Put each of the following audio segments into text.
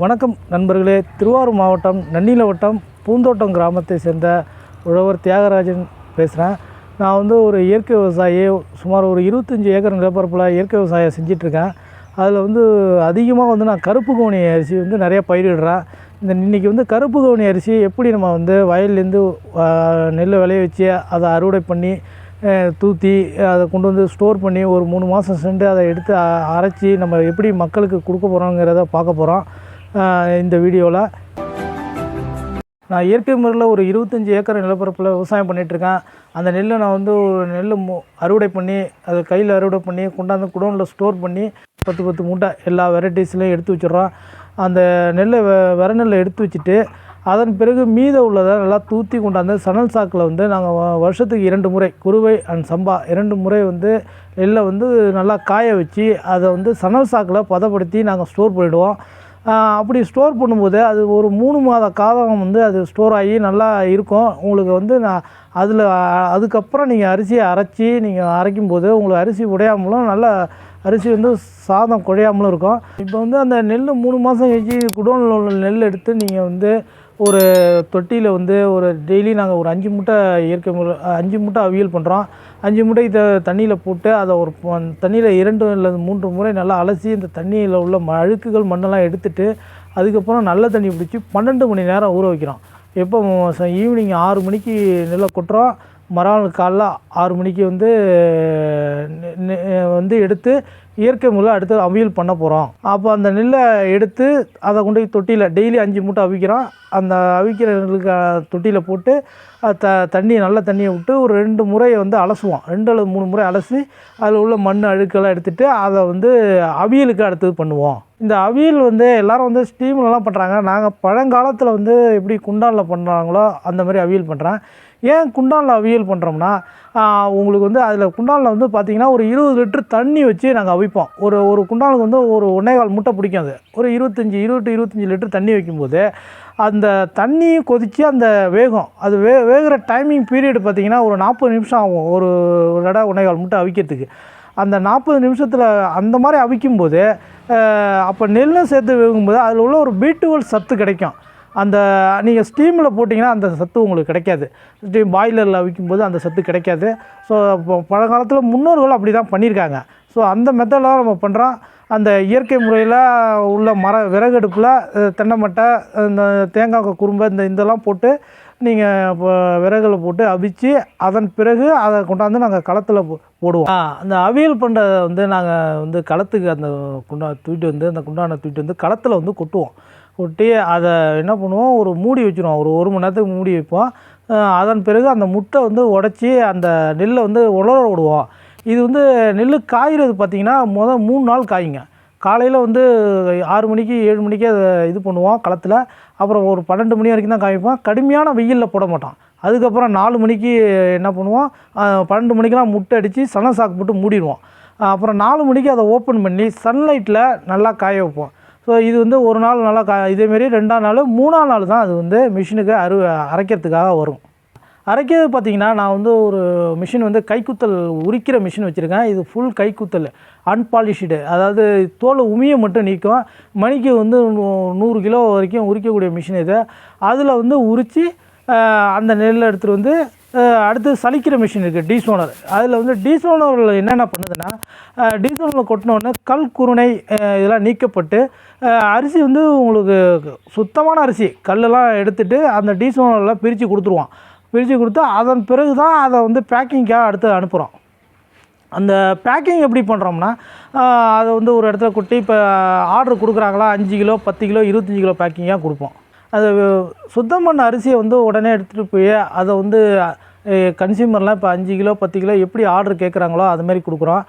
வணக்கம் நண்பர்களே. திருவாரூர் மாவட்டம் நன்னில வட்டம் பூந்தோட்டம் கிராமத்தை சேர்ந்த உழவர் தியாகராஜன் பேசுகிறேன் நான் வந்து ஒரு இயற்கை விவசாயி சுமார் ஒரு இருபத்தஞ்சி ஏக்கர் நிலப்பரப்பில் இயற்கை விவசாயம் செஞ்சிட்ருக்கேன். அதில் வந்து அதிகமாக வந்து நான் கருப்பு கவுனி அரிசி வந்து நிறையா பயிரிடுறேன். இந்த இன்றைக்கி வந்து கருப்பு கவுனி அரிசி எப்படி நம்ம வந்து வயல்லேருந்து நெல் விளைய வச்சு அதை அறுவடை பண்ணி தூத்தி அதை கொண்டு வந்து ஸ்டோர் பண்ணி ஒரு மூணு மாதம் சென்று அதை எடுத்து அரைச்சி நம்ம எப்படி மக்களுக்கு கொடுக்க போகிறோங்கிறத பார்க்க போகிறோம் இந்த வீடியோவில் நான் இயற்கை முறையில் ஒரு இருபத்தஞ்சி ஏக்கர் நிலப்பரப்பில் விவசாயம் பண்ணிகிட்ருக்கேன் அந்த நெல்லை நான் வந்து ஒரு நெல் அறுவடை பண்ணி அதை கையில் அறுவடை பண்ணி கொண்டாந்து குடோனில் ஸ்டோர் பண்ணி பத்து பத்து மூட்டை எல்லா வெரைட்டிஸ்லையும் எடுத்து வச்சிடுறோம். அந்த நெல்லை வெ வெற நெல்லை எடுத்து வச்சுட்டு அதன் பிறகு மீத உள்ளதை நல்லா தூத்தி கொண்டாந்து சணல் சாக்கில் வந்து நாங்கள் வருஷத்துக்கு இரண்டு முறை குருவை அண்ட் சம்பா இரண்டு முறை வந்து நெல்லை வந்து நல்லா காய வச்சு அதை வந்து சணல் சாக்கில் பதப்படுத்தி நாங்கள் ஸ்டோர் பண்ணிவிடுவோம் அப்படி ஸ்டோர் பண்ணும்போது அது ஒரு மூணு மாத காலம் வந்து அது ஸ்டோர் ஆகி நல்லா இருக்கும். உங்களுக்கு வந்து நான் அதில் அதுக்கப்புறம் நீங்கள் அரிசியை அரைச்சி நீங்கள் அரைக்கும் போது உங்களுக்கு அரிசி உடையாமலும் நல்லா அரிசி வந்து சாதம் குழையாமலும் இருக்கும். இப்போ வந்து அந்த நெல் மூணு மாதம் கழிச்சு குடோனில் உள்ள நெல் எடுத்து நீங்கள் வந்து ஒரு தொட்டியில் வந்து ஒரு டெய்லி நாங்கள் ஒரு அஞ்சு மூட்டை இயற்கை முறை அஞ்சு மூட்டை அவியல் பண்ணுறோம் அஞ்சு மூட்டை இதை தண்ணியில் போட்டு அதை ஒரு தண்ணியில் இரண்டு அல்லது மூன்று முறை நல்லா அலசி இந்த தண்ணியில் உள்ள ம- அழுக்குகள் மண்ணெல்லாம் எடுத்துட்டு அதுக்கப்புறம் நல்ல தண்ணி பிடிச்சி பன்னெண்டு மணி நேரம் ஊற வைக்கிறோம். எப்போ ஈவினிங் ஆறு மணிக்கு நெல்லை கொட்டுறோம். மறுநாள் காலைல ஆறு மணிக்கு வந்து வந்து எடுத்து இயற்கை முறையில் அடுத்து அவியல் பண்ண போகிறோம் அப்போ அந்த நெல்லை எடுத்து அதை கொண்டு போய் தொட்டியில் டெய்லி அஞ்சு மூட்டை அவிக்கிறோம். அந்த அவிக்கிற நெல்லுக்கு தொட்டியில் போட்டு த தண்ணியை நல்ல தண்ணியை விட்டு ஒரு ரெண்டு முறையை வந்து அலசுவோம். ரெண்டு அல்லது மூணு முறை அலசி அதில் உள்ள மண் அழுக்கெல்லாம் எடுத்துட்டு அதை வந்து அவியலுக்கு அடுத்தது பண்ணுவோம். இந்த அவியல் வந்து எல்லாரும் வந்து ஸ்டீம்லலாம் பண்ணுறாங்க நாங்கள் பழங்காலத்தில் வந்து எப்படி குண்டானில் பண்ணுறாங்களோ அந்த மாதிரி அவியல் பண்ணுறேன் ஏன் குண்டானில் அவியல் பண்ணுறோம்னா உங்களுக்கு வந்து அதில் குண்டானில் வந்து பார்த்திங்கன்னா ஒரு இருபது லிட்டர் தண்ணி வச்சு நாங்கள் அவிப்போம். ஒரு ஒரு குண்டானுக்கு வந்து ஒரு ஒன்றே கால் முட்டை பிடிக்கும் அது. ஒரு இருபத்தஞ்சி இருபது இருபத்தஞ்சி லிட்டர் தண்ணி வைக்கும்போது அந்த தண்ணி கொதித்து அந்த வேகம் அது வே வேகிற டைமிங் பீரியட் பார்த்திங்கன்னா ஒரு நாற்பது நிமிஷம் ஆகும். ஒரு லடா தடவை ஒன்றே கால் முட்டை அவிக்கிறதுக்கு. அந்த நாற்பது நிமிஷத்தில் அந்த மாதிரி அவிக்கும்போது அப்போ நெல்லும் சேர்த்து வேகும்போது அதில் உள்ள ஒரு பீட்டுவல் சத்து கிடைக்கும். அந்த நீங்கள் ஸ்டீமில் போட்டிங்கன்னா அந்த சத்து உங்களுக்கு கிடைக்காது. ஸ்டீம் பாய்லரில் வைக்கும்போது அந்த சத்து கிடைக்காது. ஸோ இப்போ பழங்காலத்தில் முன்னோர்கள் அப்படி தான் பண்ணியிருக்காங்க. ஸோ அந்த மெத்தடில் நம்ம பண்ணுறோம் அந்த இயற்கை முறையில் உள்ள மர விறகடுப்பில் தென்னைமட்டை தென்னை மட்டை இந்த தேங்காய் குறும்பை இந்த இதெல்லாம் போட்டு நீங்கள் இப்போ விறகுல போட்டு அவிச்சு அதன் பிறகு அதை கொண்டாந்து நாங்கள் களத்தில் போ போடுவோம். அந்த அவியல் பண்ணுறதை வந்து நாங்கள் வந்து களத்துக்கு அந்த குண்டா தூக்கிட்டு வந்து அந்த குண்டானை தூக்கிட்டு வந்து களத்தில் வந்து கொட்டுவோம். ஒட்டி அதை என்ன பண்ணுவோம் ஒரு மூடி வச்சுருவோம். ஒரு ஒரு மணி நேரத்துக்கு மூடி வைப்போம். அதன் பிறகு அந்த முட்டை வந்து உடச்சி அந்த நெல்லை வந்து உலர விடுவோம். இது வந்து நெல் காய்கிறது பார்த்திங்கன்னா மொதல் மூணு நாள் காய்ங்க. காலையில் வந்து ஆறு மணிக்கு ஏழு மணிக்கு அதை இது பண்ணுவோம் களத்தில். அப்புறம் ஒரு பன்னெண்டு மணி வரைக்கும் தான் காய்ப்போம். கடுமையான வெயிலில் போட மாட்டோம். அதுக்கப்புறம் நாலு மணிக்கு என்ன பண்ணுவோம் பன்னெண்டு மணிக்கெலாம் முட்டை அடித்து சன சாக்கு போட்டு மூடிடுவோம். அப்புறம் நாலு மணிக்கு அதை ஓப்பன் பண்ணி சன்லைட்டில் நல்லா காய வைப்போம். ஸோ இது வந்து ஒரு நாள் நல்லா கா இதேமாரி ரெண்டாம் நாள் மூணாம் நாள் தான் அது வந்து மிஷினுக்கு அரு அரைக்கிறதுக்காக வரும். அரைக்கிறது பார்த்திங்கன்னா நான் வந்து ஒரு மிஷின் வந்து கைக்குத்தல் உரிக்கிற மிஷின் வச்சுருக்கேன். இது ஃபுல் கைக்குத்தல் அன்பாலிஷ்டு அதாவது தோலை உமியை மட்டும் நீக்கும். மணிக்கு வந்து நூ- நூறு கிலோ வரைக்கும் உரிக்கக்கூடிய மிஷின் இது. அதில் வந்து உரித்து அந்த நெல்லை எடுத்துகிட்டு வந்து அடுத்து சலிக்கிற மிஷின் இருக்குது டீசோனர் அதில் வந்து டீசோனரில் என்னென்ன பண்ணுதுன்னா டீசோனரில் கொட்டினோடனே கல் குருணை இதெல்லாம் நீக்கப்பட்டு அரிசி வந்து உங்களுக்கு சுத்தமான அரிசி கல்லெல்லாம் எடுத்துட்டு அந்த டீசோனரில் பிரித்து கொடுத்துருவோம் பிரித்து கொடுத்து அதன் பிறகு தான் அதை வந்து பேக்கிங்காக அடுத்து அனுப்புகிறோம் அந்த பேக்கிங் எப்படி பண்ணுறோம்னா அதை வந்து ஒரு இடத்துல கொட்டி இப்போ ஆர்டர் கொடுக்குறாங்களா அஞ்சு கிலோ பத்து கிலோ இருபத்தஞ்சி கிலோ பேக்கிங்காக கொடுப்போம். அது சுத்தம் பண்ண அரிசியை வந்து உடனே எடுத்துகிட்டு போய் அதை வந்து கன்சியூமர்லாம் இப்போ அஞ்சு கிலோ பத்து கிலோ எப்படி ஆர்டர் கேட்குறாங்களோ அது மாதிரி கொடுக்குறோம்.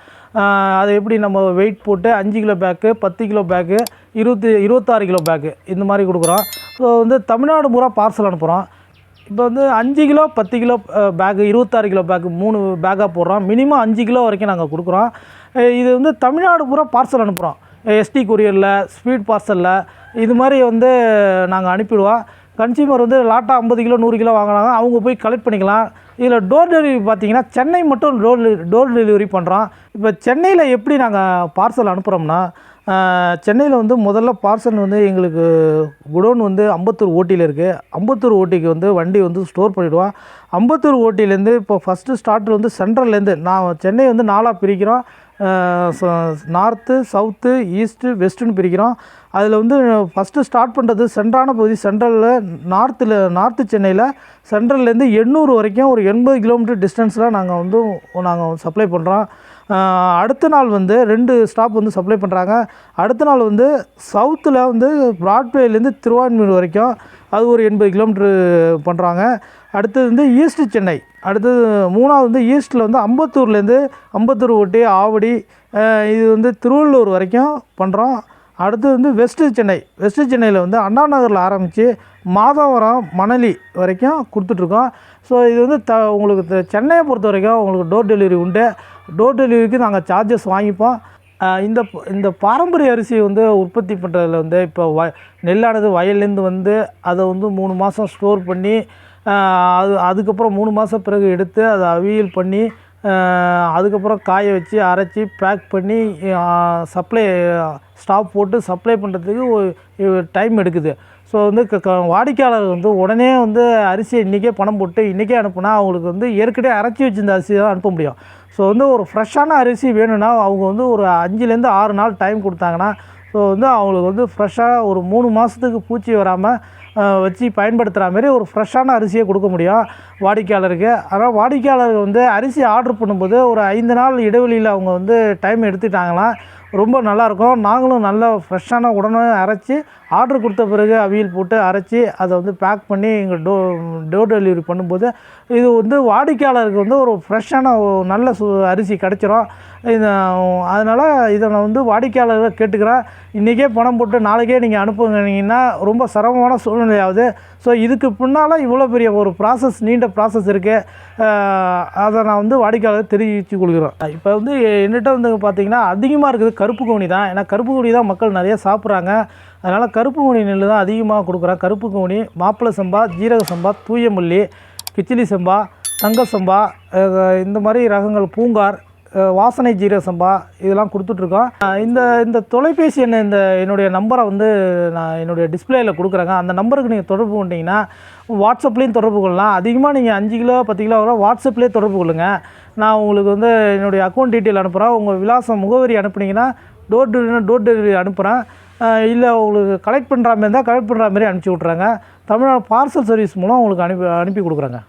அதை எப்படி நம்ம வெயிட் போட்டு அஞ்சு கிலோ பேக்கு பத்து கிலோ பேக்கு இருபத்தி இருபத்தாறு கிலோ பேக்கு இந்த மாதிரி கொடுக்குறோம். ஸோ வந்து தமிழ்நாடு பூரா பார்சல் அனுப்புகிறோம் இப்போ வந்து அஞ்சு கிலோ பத்து கிலோ பேக்கு இருபத்தாறு கிலோ பேக்கு மூணு பேக்காக போடுறோம். மினிமம் அஞ்சு கிலோ வரைக்கும் நாங்கள் கொடுக்குறோம். இது வந்து தமிழ்நாடு பூரா பார்சல் அனுப்புகிறோம் எஸ்டி கொரியரில் ஸ்பீட் பார்சலில் இது மாதிரி வந்து நாங்கள் அனுப்பிடுவோம். கன்சியூமர் வந்து லாட்டாக ஐம்பது கிலோ நூறு கிலோ வாங்கினாங்க. அவங்க போய் கலெக்ட் பண்ணிக்கலாம். இதில் டோர் டெலிவரி பார்த்தீங்கன்னா சென்னை மட்டும் டோர் டோர் டெலிவரி பண்ணுறோம் இப்போ சென்னையில் எப்படி நாங்கள் பார்சல் அனுப்புகிறோம்னா சென்னையில் வந்து முதல்ல பார்சல் வந்து எங்களுக்கு குடோன் வந்து அம்பத்தூர் ஓட்டியில் இருக்குது அம்பத்தூர் ஓட்டிக்கு வந்து வண்டி வந்து ஸ்டோர் பண்ணிவிடுவோம் அம்பத்தூர் ஓட்டிலேருந்து இப்போ ஃபஸ்ட்டு ஸ்டார்ட் வந்து சென்ட்ரல்லேருந்து நான் சென்னை வந்து நாலாக பிரிக்கிறோம். நார்த்து சவுத்து ஈஸ்ட்டு வெஸ்ட்டுன்னு பிரிக்கிறோம். அதில் வந்து ஃபஸ்ட்டு ஸ்டார்ட் பண்ணுறது சென்ட்ரான பகுதி சென்ட்ரலில் நார்த்தில் நார்த்து சென்னையில் சென்ட்ரல்லேருந்து எண்ணூறு வரைக்கும் ஒரு எண்பது கிலோமீட்டர் டிஸ்டன்ஸில் நாங்கள் வந்து நாங்கள் சப்ளை பண்ணுறோம் அடுத்த நாள் வந்து ரெண்டு ஸ்டாப் வந்து சப்ளை பண்ணுறாங்க அடுத்த நாள் வந்து சவுத்தில் வந்து ப்ராட்வேலேருந்து திருவான்மூர் வரைக்கும் அது ஒரு எண்பது கிலோமீட்ரு பண்ணுறாங்க அடுத்தது வந்து ஈஸ்ட் சென்னை. அடுத்தது மூணாவது வந்து ஈஸ்ட்டில் வந்து அம்பத்தூர்லேருந்து அம்பத்தூர் ஒட்டி ஆவடி இது வந்து திருவள்ளூர் வரைக்கும் பண்ணுறோம் அடுத்தது வந்து வெஸ்ட்டு சென்னை. வெஸ்ட்டு சென்னையில் வந்து அண்ணா நகரில் ஆரம்பித்து மாதவரம் மணலி வரைக்கும் கொடுத்துட்ருக்கோம். ஸோ இது வந்து த உங்களுக்கு த- சென்னையை பொறுத்த வரைக்கும் உங்களுக்கு டோர் டெலிவரி உண்டு. டோர் டெலிவரிக்கு நாங்கள் சார்ஜஸ் வாங்கிப்போம். இந்த இந்த பாரம்பரிய அரிசி வந்து உற்பத்தி பண்ணுறதுல வந்து இப்போ வ நெல்லானது வயல்லேருந்து வந்து அதை வந்து மூணு மாதம் ஸ்டோர் பண்ணி அது அதுக்கப்புறம் மூணு மாதம் பிறகு எடுத்து அதை அவியல் பண்ணி அதுக்கப்புறம் காய வச்சு அரைச்சி பேக் பண்ணி சப்ளை ஸ்டாப் போட்டு சப்ளை பண்ணுறதுக்கு ஒரு டைம் எடுக்குது. ஸோ வந்து க வாடிக்கையாளர் வந்து உடனே வந்து அரிசியை இன்றைக்கே பணம் போட்டு இன்றைக்கே அனுப்புனா அவங்களுக்கு வந்து ஏற்கனவே அரைச்சி வச்சிருந்த அரிசி தான் அனுப்ப முடியும். ஸோ வந்து ஒரு ஃப்ரெஷ்ஷான அரிசி வேணும்னா அவங்க வந்து ஒரு அஞ்சுலேருந்து ஆறு நாள் டைம் கொடுத்தாங்கன்னா ஸோ வந்து அவங்களுக்கு வந்து ஃப்ரெஷ்ஷாக ஒரு மூணு மாதத்துக்கு பூச்சி வராமல் வச்சு பயன்படுத்துகிற மாதிரி ஒரு ஃப்ரெஷ்ஷான அரிசியை கொடுக்க முடியும் வாடிக்கையாளருக்கு. ஆனால் வாடிக்கையாளர்கள் வந்து அரிசி ஆர்டர் பண்ணும்போது ஒரு ஐந்து நாள் இடைவெளியில் அவங்க வந்து டைம் எடுத்துட்டாங்கன்னா ரொம்ப நல்லாயிருக்கும் நாங்களும் நல்ல ஃப்ரெஷ்ஷான உடனே அரைச்சி ஆர்டர் கொடுத்த பிறகு அவியல் போட்டு அரைச்சி அதை வந்து பேக் பண்ணி எங்கள் டோ டோர் டெலிவரி பண்ணும்போது இது வந்து வாடிக்கையாளருக்கு வந்து ஒரு ஃப்ரெஷ்ஷான ஒரு நல்ல சு அரிசி கிடச்சிரும். இது அதனால் இதை நான் வந்து வாடிக்கையாளர்களை கேட்டுக்கிறேன். இன்றைக்கே பணம் போட்டு நாளைக்கே நீங்கள் அனுப்புனீங்கன்னா ரொம்ப சிரமமான சூழ்நிலையாகுது ஸோ இதுக்கு பின்னால் இவ்வளோ பெரிய ஒரு ப்ராசஸ் நீண்ட ப்ராசஸ் இருக்குது அதை நான் வந்து வாடிக்கையாளர் தெரிவித்து கொள்கிறோம் இப்போ வந்து என்னிட்ட வந்து பார்த்திங்கன்னா அதிகமாக இருக்குது கருப்பு கவுனி தான். ஏன்னா கருப்பு கவுனி தான் மக்கள் நிறைய சாப்பிட்றாங்க. அதனால் கருப்பு கவுனி நெல் தான் அதிகமாக கொடுக்குறேன் கருப்பு கவுனி மாப்பிள்ளை சம்பா ஜீரக சம்பா தூய மல்லி கிச்சிலி சம்பா தங்க சம்பா இந்த மாதிரி ரகங்கள் பூங்கார் வாசனை ஜீரக சம்பா இதெல்லாம் கொடுத்துட்ருக்கோம். இந்த இந்த தொலைபேசி எண் இந்த என்னுடைய நம்பரை வந்து நான் என்னுடைய டிஸ்பிளேயில் கொடுக்குறேங்க. அந்த நம்பருக்கு நீங்கள் தொடர்பு கொண்டீங்கன்னா வாட்ஸ்அப்லேயும் தொடர்பு கொள்ளலாம். அதிகமாக நீங்கள் அஞ்சு கிலோ பத்து கிலோ வரும் வாட்ஸ்அப்லேயே தொடர்பு கொள்ளுங்கள் நான் உங்களுக்கு வந்து என்னுடைய அக்கௌண்ட் டீட்டெயில் அனுப்புகிறேன் உங்கள் விலாசம் முகவரி அனுப்புனீங்கன்னா டோர் டெலிவரி டோர் டெலிவரி அனுப்புகிறேன் இல்லை உங்களுக்கு கலெக்ட் பண்ணுற மாதிரி இருந்தால் கலெக்ட் பண்ணுற மாதிரி அனுப்பிச்சி விட்றாங்க தமிழ்நாடு பார்சல் சர்வீஸ் மூலம் உங்களுக்கு அனுப்பி அனுப்பி கொடுக்குறாங்க.